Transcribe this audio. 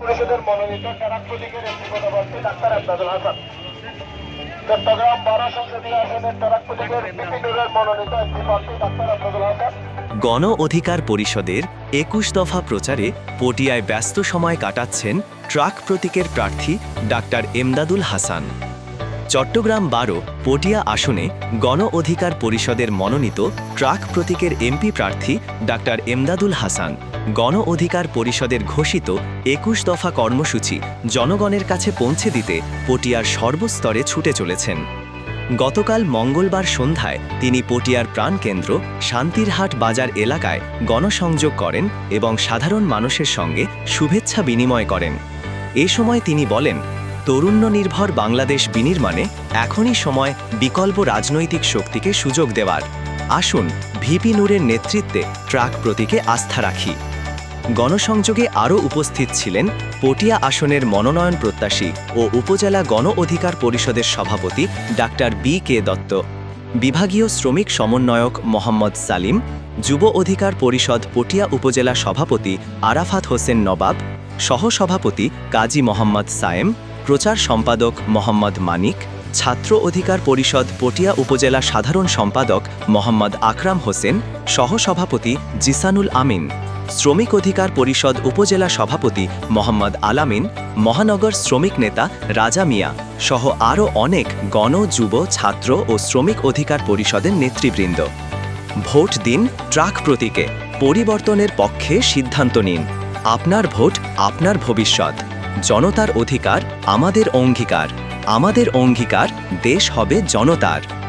পরিষদের মনোনীত প্রতীকের একটি পদপ্রার্থী ডাক্তার হাসান। গণ অধিকার পরিষদের একুশ দফা প্রচারে পটিয়ায় ব্যস্ত সময় কাটাচ্ছেন ট্রাক প্রতীকের প্রার্থী ডাক্তার এমদাদুল হাসান। চট্টগ্রাম বারো পটিয়া আসনে গণ অধিকার পরিষদের মনোনীত ট্রাক প্রতীকের এমপি প্রার্থী ডাক্তার এমদাদুল হাসান। গণ অধিকার পরিষদের ঘোষিত একুশ দফা কর্মসূচি জনগণের কাছে পৌঁছে দিতে পটিয়ার সর্বস্তরে ছুটে চলেছেন। গতকাল মঙ্গলবার সন্ধ্যায় তিনি পটিয়ার প্রাণকেন্দ্র শান্তিরহাট বাজার এলাকায় গণসংযোগ করেন এবং সাধারণ মানুষের সঙ্গে শুভেচ্ছা বিনিময় করেন। এ সময় তিনি বলেন তরুণ্য নির্ভর বাংলাদেশ বিনির্মাণে এখনই সময় বিকল্প রাজনৈতিক শক্তিকে সুযোগ দেওয়ার। আসুন ভিপি নূরের নেতৃত্বে ট্রাক প্রতীকে আস্থা রাখি। গণসংযোগে আরও উপস্থিত ছিলেন পটিয়া আসনের মনোনয়ন প্রত্যাশী ও উপজেলা গণ অধিকার পরিষদের সভাপতি ডাক্তার বি কে দত্ত, বিভাগীয় শ্রমিক সমন্বয়ক মোহাম্মদ সালিম, যুব অধিকার পরিষদ পটিয়া উপজেলা সভাপতি আরাফাত হোসেন নবাব, সহসভাপতি কাজী মোহাম্মদ সায়েম, প্রচার সম্পাদক মোহাম্মদ মানিক ছাত্র অধিকার পরিষদ পটিয়া উপজেলা সাধারণ সম্পাদক মোহাম্মদ আকরাম হোসেন, সহসভাপতি জিসানুল আমিন, শ্রমিক অধিকার পরিষদ উপজেলা সভাপতি মোহাম্মদ আলামিন, মহানগর শ্রমিক নেতা রাজা মিয়া সহ আরও অনেক গণ, যুব, ছাত্র ও শ্রমিক অধিকার পরিষদের নেতৃবৃন্দ। ভোট দিন ট্রাক প্রতীকে, পরিবর্তনের পক্ষে সিদ্ধান্ত নিন। আপনার ভোট আপনার ভবিষ্যৎ। জনতার অধিকার আমাদের অঙ্গীকার। আমাদের অঙ্গীকার দেশ হবে জনতার।